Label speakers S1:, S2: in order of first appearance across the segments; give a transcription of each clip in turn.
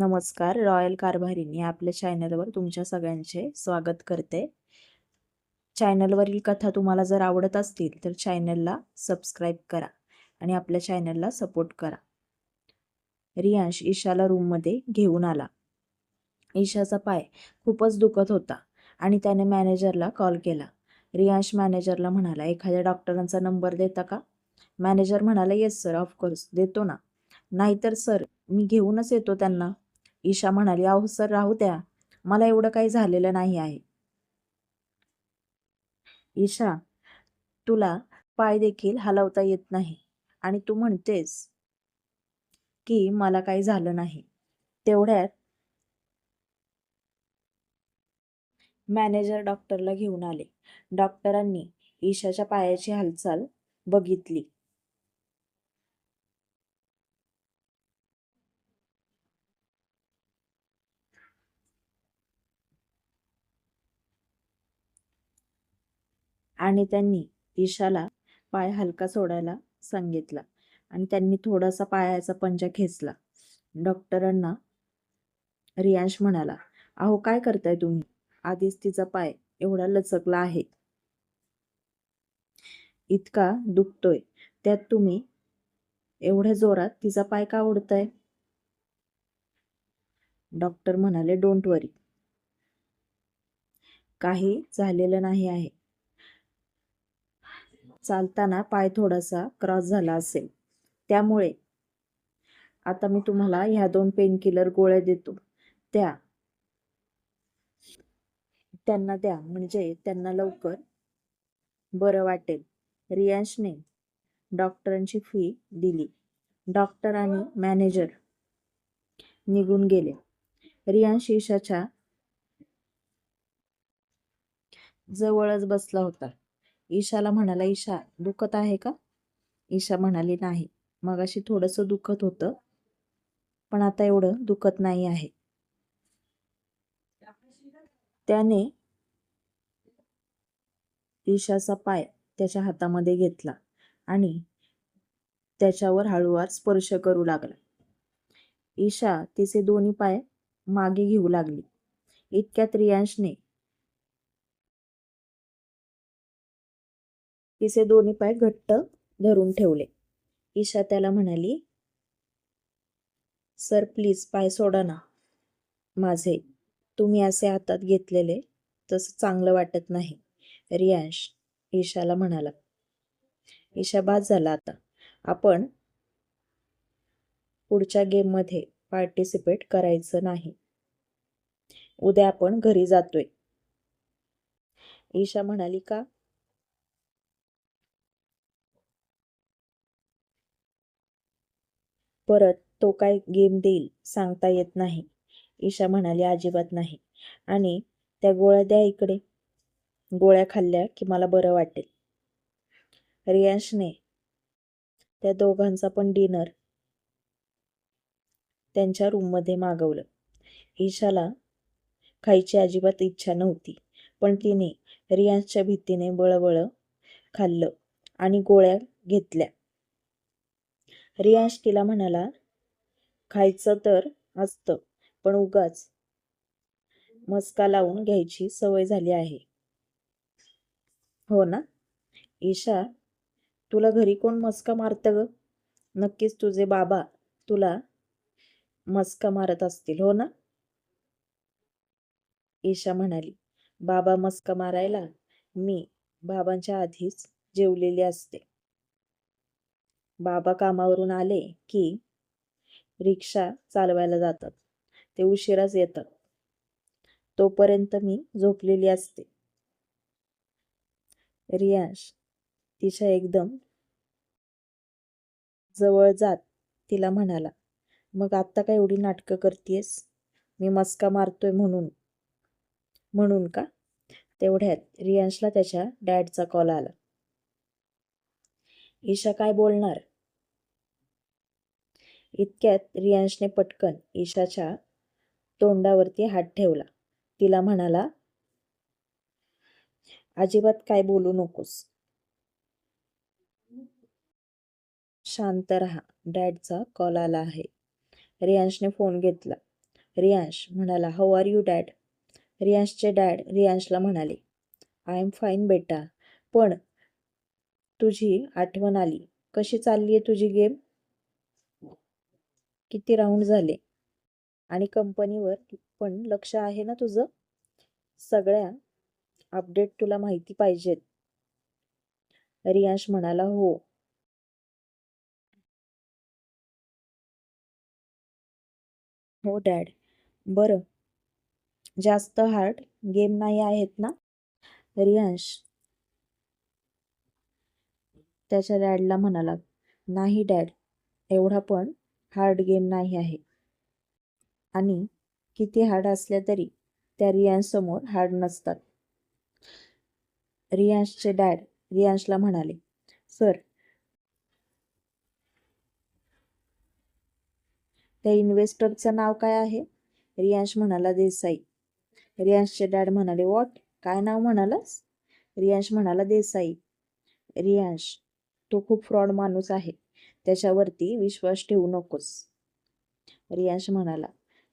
S1: नमस्कार रॉयल कारभारीनी आपल्या चॅनलवर तुमच्या सगळ्यांचे स्वागत करते. चॅनलवरील कथा तुम्हाला जर आवडत असतील तर चॅनलला सबस्क्राईब करा आणि आपल्या चॅनलला सपोर्ट करा. रियांश ईशाला रूममध्ये घेऊन आला. ईशाचा पाय खूपच दुखत होता आणि त्याने मॅनेजरला कॉल केला. रियांश मॅनेजरला म्हणाला एखाद्या डॉक्टरांचा नंबर देता का? मॅनेजर म्हणाला येस सर ऑफकोर्स देतो ना. नाहीतर सर मी घेऊनच येतो त्यांना. ईशा म्हणाली अहो सर राहू द्या. मला एवढं काही झालेलं नाही आहे. ईशा तुला पाय देखील हलवता येत नाही आणि तू म्हणतेस की मला काही झालं नाही. तेवढ्यात मॅनेजर डॉक्टरला घेऊन आले. डॉक्टरांनी ईशाच्या पायाची हालचाल बघितली. आणि त्यांनी ईशाला पाय हलका सोडायला सांगितला आणि त्यांनी थोडासा पायाचा पंजा खेचला. डॉक्टरांना रियांश म्हणाला अहो काय करताय तुम्ही? आधीच तिचा पाय एवढा लचकला आहे. इतका दुखतोय. त्यात तुम्ही एवढ्या जोरात तिचा पाय का ओढताय? डॉक्टर म्हणाले डोंट वरी काही झालेलं नाही आहे. चालताना पाय थोडासा क्रॉस झाला असेल. त्यामुळे आता मी तुम्हाला ह्या दोन पेनकिलर गोळ्या देतो. त्या. त्यांना द्या. म्हणजे त्यांना लवकर बरं वाटेल. रियांशने डॉक्टरांची फी दिली. डॉक्टर आणि मॅनेजर निघून गेले. रियांश ईशाच्या जवळच बसला होता. ईशाला म्हणाला ईशा दुखत आहे का? ईशा म्हणाली नाही. मग अशी थोडंसं दुखत होतं पण आता एवढं दुखत नाही आहे. त्याने ईशाचा पाय त्याच्या हातामध्ये घेतला आणि त्याच्यावर हळूवार स्पर्श करू लागला. ईशा तिचे दोन्ही पाय मागे घेऊ लागली. इतक्यात रियांशने तिचे दोन्ही पाय घट्ट धरून ठेवले. ईशा त्याला म्हणाली सर प्लीज पाय सोडा ना. माझे तुम्ही असे हातात घेतलेले तसं चांगलं वाटत नाही. रियांश ईशाला म्हणाला. ईशा बाद झाला आता. आपण पुढच्या गेममध्ये पार्टिसिपेट करायचं नाही. उद्या आपण घरी जातोय. ईशा म्हणाली का? परत तो काय गेम देईल सांगता येत नाही. ईशा म्हणाली अजिबात नाही. आणि त्या गोळ्या द्या इकडे. गोळ्या खाल्ल्या की मला बरं वाटेल. रियांशने त्या दोघांचा पण डिनर त्यांच्या रूममध्ये मागवलं. ईशाला खायची अजिबात इच्छा नव्हती पण तिने रियांशच्या भीतीने बळबळ खाल्लं आणि गोळ्या घेतल्या. रियांश तिला म्हणाला खायचं तर असतं पण उगाच मस्का लावून घ्यायची सवय झाली आहे. हो ना? ईशा तुला घरी कोण मस्का मारतं ग? नक्कीच तुझे बाबा तुला मस्का मारत असतील हो ना? ईशा म्हणाली बाबा मस्का मारायला मी बाबांच्या आधीच जेवलेली असते. बाबा कामावरून आले की रिक्षा चालवायला जातात. ते उशिराच येतात. तोपर्यंत मी झोपलेली असते. रियांश तिच्या एकदम जवळ जात तिला म्हणाला मग आत्ता काय एवढी नाटकं करतेस मी मस्का मारतोय म्हणून. म्हणून का? तेवढ्यात रियांशला त्याच्या डॅडचा कॉल आला. ईशा काय बोलणार? इतक्यात रियांशने पटकन ईशाच्या तोंडावरती हात ठेवला. तिला म्हणाला अजिबात काय बोलू नकोस. शांत राहा. डॅडचा कॉल आला आहे. रियांशने फोन घेतला. रियांश म्हणाला हाऊ आर यू डॅड? रियांशचे डॅड रियांशला म्हणाले आय एम फाईन बेटा. पण तुझी आठवण आली. कशी चालली आहे तुझी गेम? किती राऊंड झाले? आणि कंपनीवर पण लक्ष आहे ना तुझं? सगळ्या अपडेट तुला माहिती पाहिजेत. रियांश म्हणाला हो. हो डॅड. बरं. जास्त हार्ड गेम नाही आहेत ना? रियांश. त्याच्या डॅडला म्हणाला नाही डॅड. एवढा पण हार्ड गेम नाही आहे. आणि किती हार्ड असल्या तरी त्या रियांशसमोर हार्ड नसतात. रियांशचे डॅड रियांशला म्हणाले सर त्या इन्व्हेस्टरचं नाव काय आहे? रियांश म्हणाला देसाई. रियांशचे डॅड म्हणाले वॉट काय नाव म्हणालास? रियांश म्हणाला देसाई. रियांश तो खूप फ्रॉड माणूस आहे. त्याच्यावरती विश्वास ठेवू नकोस. रियांश म्हणाला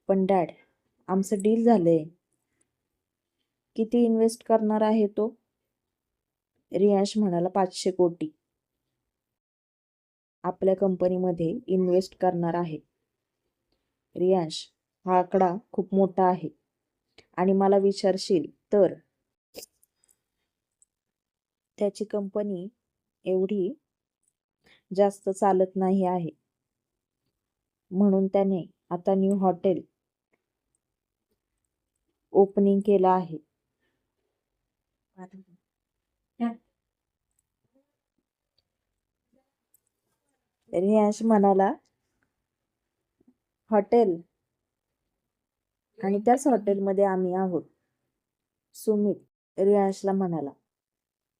S1: पण डॅड आमचं डील झालंय. किती इन्व्हेस्ट करणार आहे तो? रियांश म्हणाला पाचशे कोटी. आपल्या कंपनीमध्ये इन्व्हेस्ट करणार आहे. रियांश हा आकडा खूप मोठा आहे आणि मला विचारशील तर. त्याची कंपनी एवढी जास्त चालत नाही आहे. म्हणून त्याने आता न्यू हॉटेल ओपनिंग केलं आहे. रियांश म्हणाला हॉटेल आणि त्याच हॉटेलमध्ये आम्ही आहोत. सुमित रियांशला म्हणाला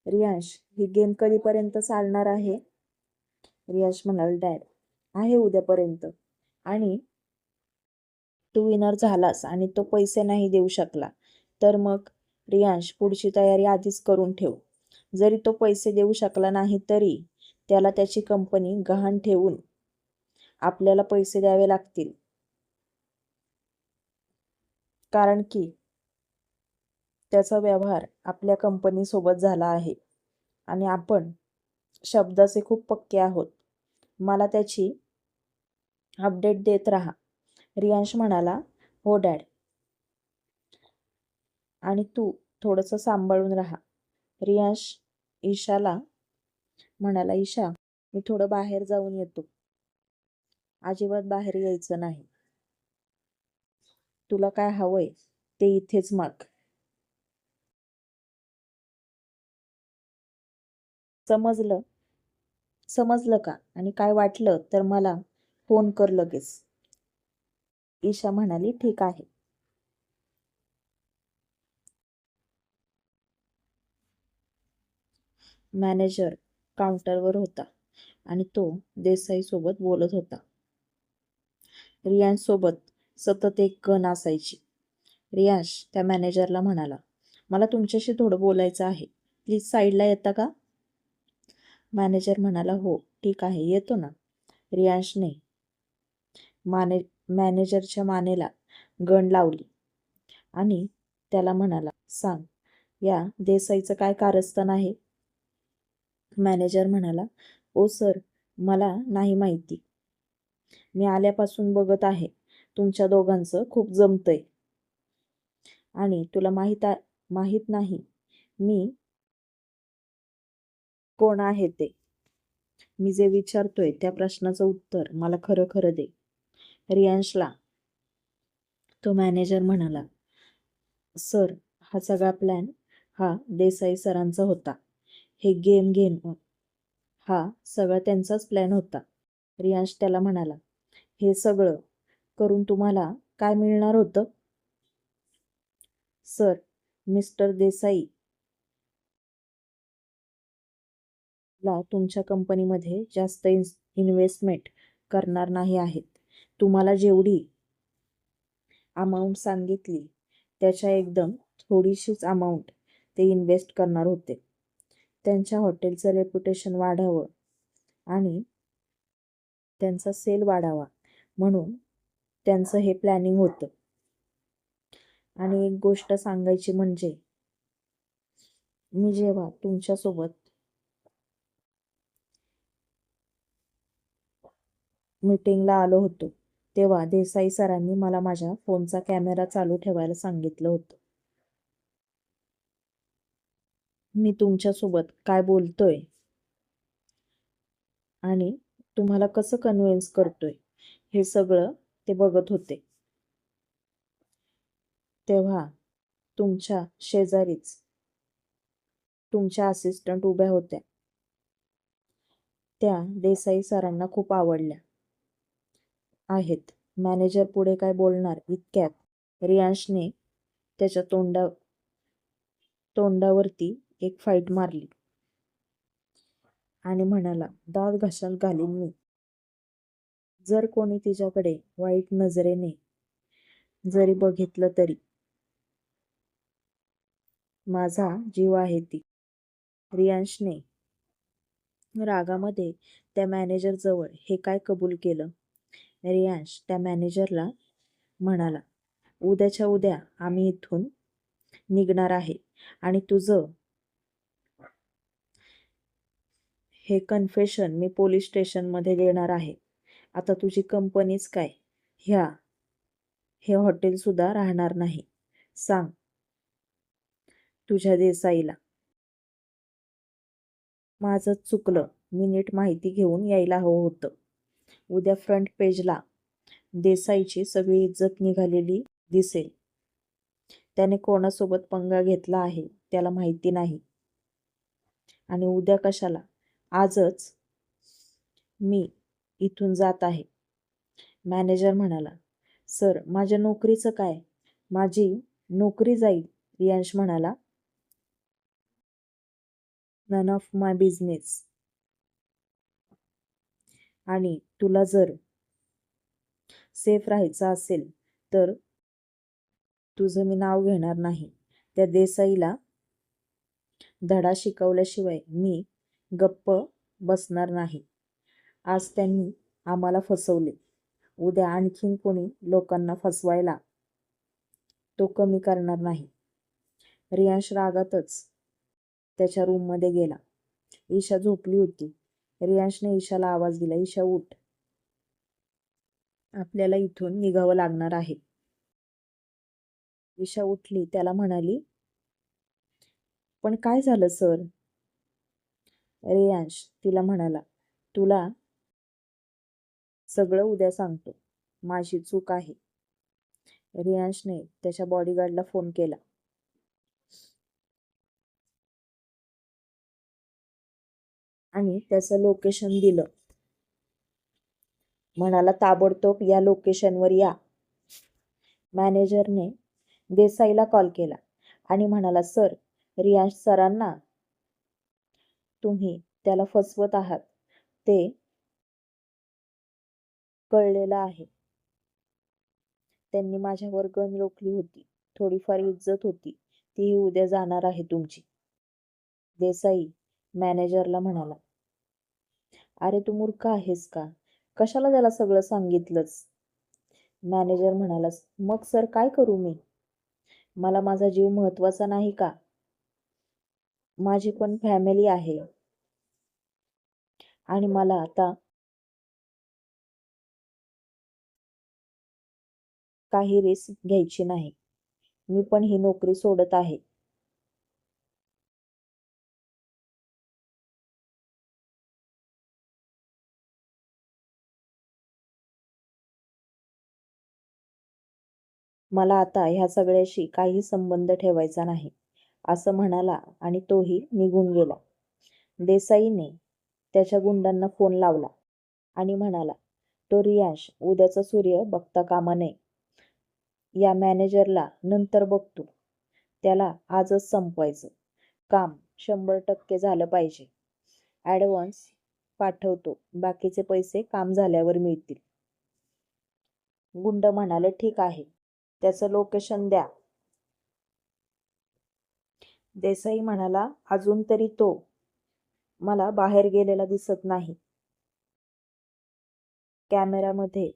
S1: रियांश ही गेम कधीपर्यंत चालणार आहे? रियाश म्हणाल डॅड आहे उद्यापर्यंत. आणि तू विनर झालास आणि तो पैसे नाही देऊ शकला तर मग रियांश पुढची तयारी आधीच करून ठेव. जरी तो पैसे देऊ शकला नाही तरी त्याला त्याची कंपनी गहाण ठेवून आपल्याला पैसे द्यावे लागतील. कारण की त्याचा व्यवहार आपल्या कंपनीसोबत झाला आहे. आणि आपण शब्दाचे खूप पक्के आहोत. मला त्याची अपडेट देत राहा. रियांश म्हणाला हो डॅड. आणि तू थोडंसं सांभाळून राहा. रियांश ईशाला म्हणाला ईशा मी थोडं बाहेर जाऊन येतो. अजिबात बाहेर यायचं नाही. तुला काय हवंय ते इथेच माग. समजलं समजलं का? आणि काय वाटलं तर मला फोन कर लगेच. ईशा म्हणाली ठीक आहे. मॅनेजर काउंटरवर होता आणि तो देसाई सोबत बोलत होता. रियांश सोबत सतत एक गण असायची. रियांश त्या मॅनेजरला म्हणाला मला तुमच्याशी थोडं बोलायचं आहे. प्लीज साईडला येता का? मॅनेजर म्हणाला हो ठीक आहे येतो ना. रियांशने माने मॅनेजरच्या मानेला गण लावली आणि त्याला म्हणाला सांग या देसाईचं काय कारस्थान आहे? मॅनेजर म्हणाला ओ सर मला नाही माहिती. मी आल्यापासून बघत आहे. तुमच्या दोघांचं खूप जमतंय. आणि तुला माहीत माहीत नाही. मी कोण आहे ते? मी जे विचारतोय त्या प्रश्नाचं उत्तर मला खरं खरं दे. रियांशला. तो मॅनेजर म्हणाला सर हा सगळा प्लॅन हा देसाई सरांचा होता. हे गेम घेणं हा सगळा त्यांचाच प्लॅन होता. रियांश त्याला म्हणाला हे सगळं करून तुम्हाला काय मिळणार होतं? सर मिस्टर देसाई ला तुमच्या कंपनीमध्ये जास्त इन्व्हेस्टमेंट करणार नाही आहेत. तुम्हाला जेवढी अमाऊंट सांगितली त्याच्या एकदम थोडीशीच अमाऊंट ते इन्व्हेस्ट करणार होते. त्यांच्या हॉटेलचं रेप्युटेशन वाढावं आणि त्यांचा सेल वाढावा म्हणून त्यांचं हे प्लॅनिंग होतं. आणि एक गोष्ट सांगायची म्हणजे मी जेव्हा तुमच्यासोबत मीटिंगला आलो होतो. तेव्हा देसाई सरांनी मला माझ्या फोनचा कॅमेरा चालू ठेवायला सांगितलं होतं. मी तुमच्यासोबत काय बोलतोय? आणि तुम्हाला कसं कन्व्हिन्स करतोय? हे सगळं ते बघत होते. तेव्हा तुमच्या शेजारीच तुमच्या असिस्टंट उभ्या होत्या. त्या देसाई सरांना खूप आवडल्या. आहेत. मॅनेजर पुढे काय बोलणार? इतक्यात. रियांशने त्याच्या तोंडा तोंडावरती एक फाईट मारली. आणि म्हणाला दात घशात घालीन मी. जर कोणी तिच्याकडे वाईट नजरेने जरी बघितलं तरी माझा जीव आहे ती. रियांशने रागामध्ये त्या मॅनेजर जवळ हे काय कबूल केलं? रियांश त्या मॅनेजरला म्हणाला उद्याच्या उद्या आम्ही इथून निघणार आहे आणि तुझं हे कन्फेशन मी पोलीस स्टेशनमध्ये देणार आहे. आता तुझी कंपनीच काय? ह्या हे हॉटेल सुद्धा राहणार नाही. सांग तुझ्या देसाईला. माझं चुकलं. मी नीट माहिती घेऊन यायला हवं होतं. उद्या फ्रंट पेजला देसाईची सगळी इज्जत निघालेली दिसेल. त्याने कोणासोबत पंगा घेतला आहे त्याला माहिती नाही. आणि उद्या कशाला? आजच मी इथून जात आहे. मॅनेजर म्हणाला सर माझ्या नोकरीचं काय? माझी नोकरी जाईल. रियांश म्हणाला नन ऑफ माय बिझनेस आणि तुला जर सेफ राहायचं असेल तर तुझं मी नाव घेणार नाही. त्या देसाईला धडा शिकवल्याशिवाय मी गप्प बसणार नाही. आज त्यांनी आम्हाला फसवले. उद्या आणखीन कोणी लोकांना फसवायला तो कमी करणार नाही. रियांश रागातच त्याच्या रूममध्ये गेला. ईशा झोपली होती. रियांशने ईशाला आवाज दिला ईशा उठ. आपल्याला इथून निघावं लागणार आहे. ईशा उठली त्याला म्हणाली पण काय झालं सर? रेयांश तिला म्हणाला तुला सगळं उद्या सांगतो. माझी चूक आहे. रियांशने त्याच्या बॉडीगार्डला फोन केला. आणि त्याचं लोकेशन दिलं. म्हणाला ताबडतोब या लोकेशनवर या. मॅनेजरने देसाईला कॉल केला आणि म्हणाला सर रियांश सरांना तुम्ही त्याला फसवत आहात. ते कळलेलं आहे. त्यांनी माझ्यावर गण रोखली होती. थोडीफार इज्जत होती. तीही उद्या जाणार आहे तुमची. देसाई मॅनेजरला म्हणाला अरे तू मूर्ख आहेस का? कशाला त्याला सगळं सांगितलंच मॅनेजर म्हणालास मग सर काय करू मी? मला माझा जीव महत्त्वाचा नाही का? माझी पण फॅमिली आहे. आणि मला आता काही रिस्क घ्यायची नाही. मी पण ही नोकरी सोडत आहे. मला आता ह्या सगळ्याशी काही संबंध ठेवायचा नाही. असं म्हणाला आणि तोही निघून गेला. देसाईने त्याच्या गुंडांना फोन लावला आणि म्हणाला तो रियांश उद्याचा सूर्य बघता कामा नये. या मॅनेजरला नंतर बघतो. त्याला आजच संपवायचं. काम शंभर टक्के झालं पाहिजे. ॲडव्हान्स पाठवतो. बाकीचे पैसे काम झाल्यावर मिळतील. गुंड म्हणाले ठीक आहे. त्याचं लोकेशन द्या. देसाई म्हणाला अजून तरी तो मला बाहेर गेलेला दिसत नाही. कॅमेरामध्ये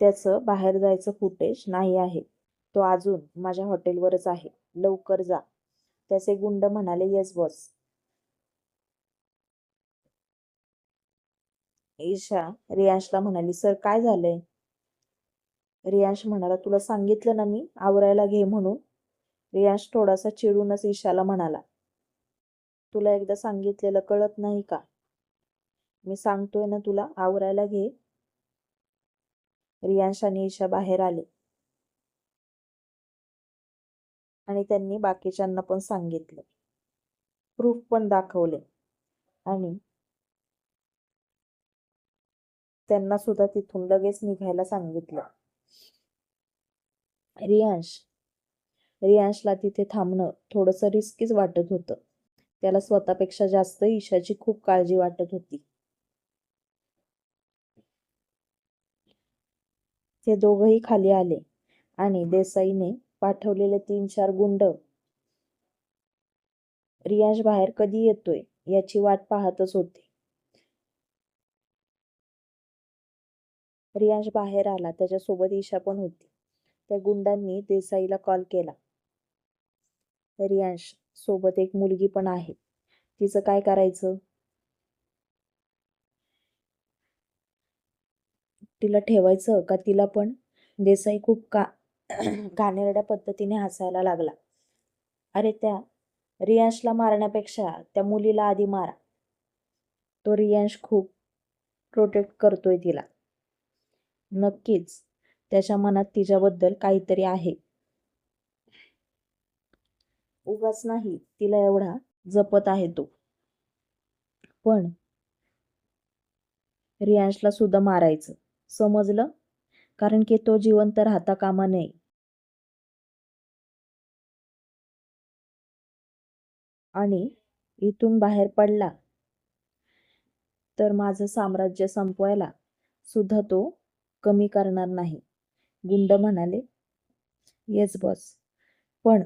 S1: त्याचं बाहेर जायचं फुटेज नाही आहे. तो अजून माझ्या हॉटेलवरच आहे. लवकर जा. त्याचे गुंड म्हणाले येस बॉस ईशा रियांशला म्हणाली सर काय झालंय? रियांश म्हणाला तुला सांगितलं ना मी आवरायला घे म्हणून. रियांश थोडासा चिडूनच ईशाला म्हणाला तुला एकदा सांगितलेलं कळत नाही का? मी सांगतोय ना तुला आवरायला घे. रियांश आणि ईशा बाहेर आले आणि त्यांनी बाकीच्यांना पण सांगितलं. प्रूफ पण दाखवले आणि त्यांना सुद्धा तिथून लगेच निघायला सांगितलं. रियांश रियांशला तिथे थांबणं थोडंसं रिस्कीच वाटत होतं. त्याला स्वतःपेक्षा जास्त ईशाची खूप काळजी वाटत होती. ते दोघही खाली आले आणि देसाईने पाठवलेले तीन चार गुंड. रियांश बाहेर कधी येतोय याची वाट पाहतच होते. रियांश बाहेर आला. त्याच्यासोबत ईशा पण होती. त्या गुंडांनी देसाईला कॉल केला. रियांश सोबत एक मुलगी पण आहे. तिचं काय करायचं? तिला ठेवायचं का तिला पण? देसाई खूप का घाणेरड्या पद्धतीने हसायला लागला. अरे त्या रियांशला मारण्यापेक्षा त्या मुलीला आधी मारा. तो रियांश खूप प्रोटेक्ट करतोय तिला. नक्कीच. त्याच्या मनात तिच्याबद्दल काहीतरी आहे. उगाच नाही तिला एवढा जपत आहे तो. पण रियांशला सुद्धा मारायचं. समजलं? कारण की तो जिवंत राहता कामा नये. आणि इथून बाहेर पडला. तर माझं साम्राज्य संपवायला सुद्धा तो कमी करणार नाही. गुंड म्हणाले येस बॉस. पण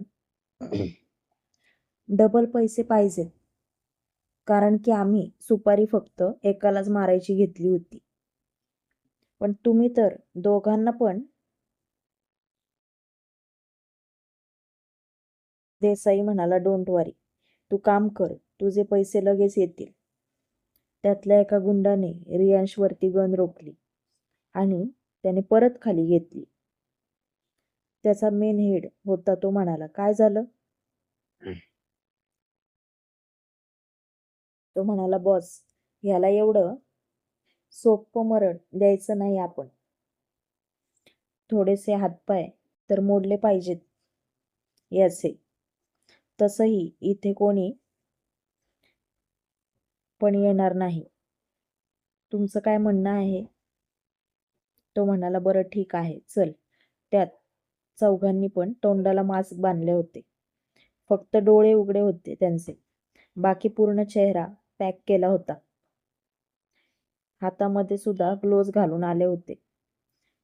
S1: डबल पैसे पाहिजे. कारण की आम्ही सुपारी फक्त एकालाच मारायची घेतली होती. पण तुम्ही तर दोघांना पण देसाई म्हणाला डोंट वारी तू काम कर. तुझे पैसे लगेच येतील. त्यातल्या एका गुंडाने रियांशवरती गण रोखली. आणि त्याने परत खाली घेतली. त्याचा मेन हेड होता तो म्हणाला काय झालं? तो म्हणाला बॉस ह्याला एवढं सोपं मरण द्यायचं नाही आपण. थोडेसे हातपाय तर मोडले पाहिजेत याचे. तसही इथे कोणी पण येणार नाही. तुमचं काय म्हणणं आहे? तो म्हणाला बरं ठीक आहे चल. त्यात चौघांनी पण तोंडाला मास्क बांधले होते. फक्त डोळे उघडे होते त्यांचे. बाकी पूर्ण चेहरा पॅक केला होता. हातामध्ये सुद्धा ग्लोव्ज घालून आले होते.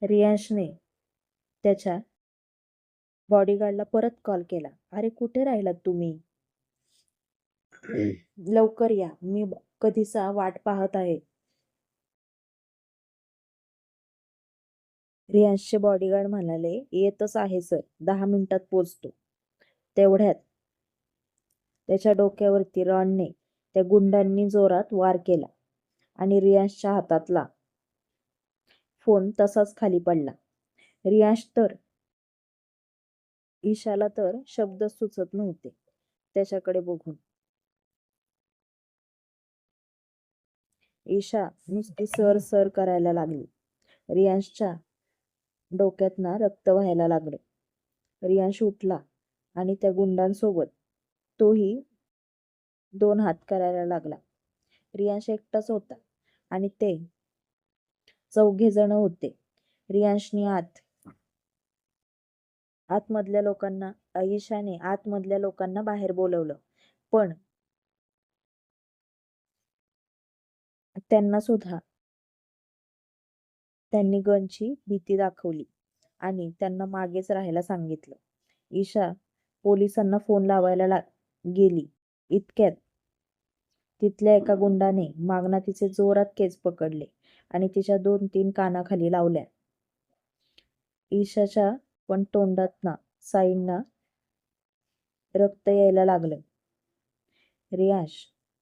S1: रियांशने त्याच्या बॉडीगार्डला परत कॉल केला. अरे कुठे राहिलात तुम्ही? लवकर या. मी कधीचा वाट पाहत आहे. रियांशचे बॉडीगार्ड म्हणाले येतच आहे सर दहा मिनिटात पोचतो तेवढ्यात त्याच्या डोक्यावरती रॉनने त्या गुंडांनी जोरात वार केला आणि रियांशच्या हातातला फोन तसाच खाली पडला. रियांश तर ईशाला तर शब्द सुचत नव्हते. त्याच्याकडे बघून ईशा नुसती सर सर करायला लागली. रियांशच्या डोक्यातना रक्त व्हायला लागलं. रियांश उठला आणि त्या गुंडांसोबत तोही दोन हात करायला लागला. रियांश एकटाच होता आणि ते चौघे जण होते. रियांशनी आत आतमधल्या लोकांना अहिशाने आतमधल्या लोकांना बाहेर बोलवलं. पण त्यांना सुद्धा त्यांनी गनची भीती दाखवली आणि त्यांना मागेच राहायला सांगितलं. ईशा पोलिसांना फोन लावायला ला गेली. इतक्यात तिथल्या एका गुंडाने मागना तिचे जोरात केस पकडले आणि तिच्या दोन तीन कानाखाली लावल्या. ईशाच्या पण तोंडात ना साईंना रक्त यायला लागलं. रियाश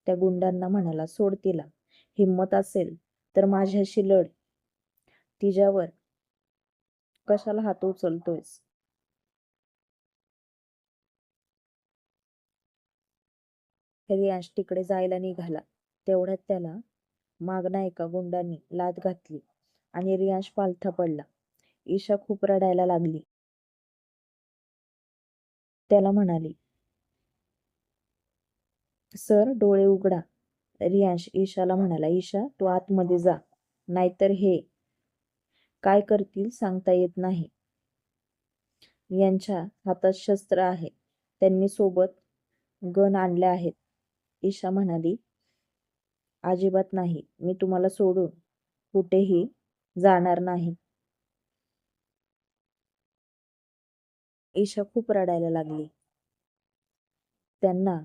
S1: त्या गुंडांना म्हणाला सोड तिला. हिंमत असेल तर माझ्याशी लढ. तिच्यावर. कशाला हात उचलतोयस? रियाश तिकडे जायला निघाला. तेवढ्यात त्याला मागना एका गुंडांनी लात घातली आणि रियांश पालथा पडला. ईशा खूप रडायला लागली. त्याला म्हणाली सर डोळे उघडा. रियांश ईशाला म्हणाला ईशा तू आतमध्ये जा. नाहीतर हे काय करतील सांगता येत नाही. यांच्या हातात शस्त्र आहे. त्यांनी सोबत गण आणले आहेत. ईशा म्हणाली अजिबात नाही. मी तुम्हाला सोडून कुठेही जाणार नाही. ईशा खूप रडायला लागली. त्यांना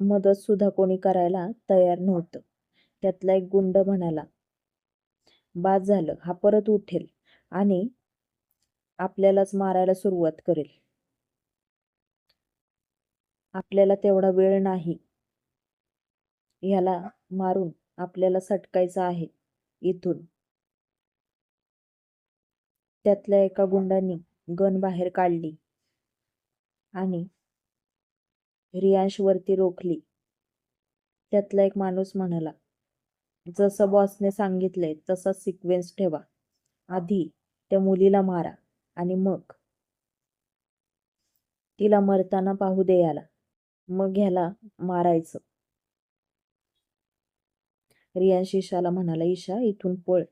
S1: मदत सुद्धा कोणी करायला तयार नव्हतं. त्यातला एक गुंड म्हणाला बाद झालं हा परत उठेल आणि आपल्यालाच मारायला सुरुवात करेल. आपल्याला तेवढा वेळ नाही. ह्याला मारून आपल्याला सटकायचं आहे इथून. त्यातल्या एका गुंडांनी गन बाहेर काढली आणि रियांशवरती रोखली. त्यातला एक माणूस म्हणाला जसं बॉसने सांगितलंय तसा सिक्वेन्स ठेवा. आधी त्या मुलीला मारा आणि मग तिला मरताना पाहू दे याला. मग ह्याला मारायचं. रियान ईशाला म्हणाला ईशा इथून पळ.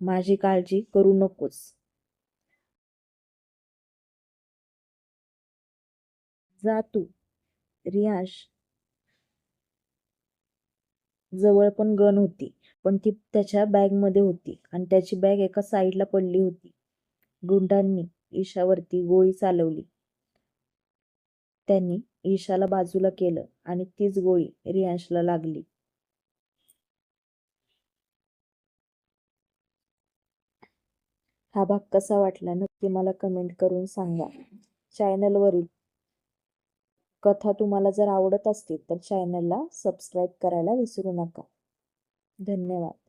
S1: माझी काळजी करू नकोस. जा तू. रियाश जवळ पण गण होती. पण ती त्याच्या बॅगमध्ये होती आणि त्याची बॅग एका साईडला पडली होती. गुंडांनी ईशावरती गोळी चालवली. त्यांनी ईशाला बाजूला केलं आणि तीच गोळी रियांशला लागली. हा भाग कसा वाटला नक्की मला कमेंट करून सांगा. चॅनलवरील कथा तुम्हाला जर आवडत असतील तर चॅनलला सबस्क्राईब करायला विसरू नका. धन्यवाद.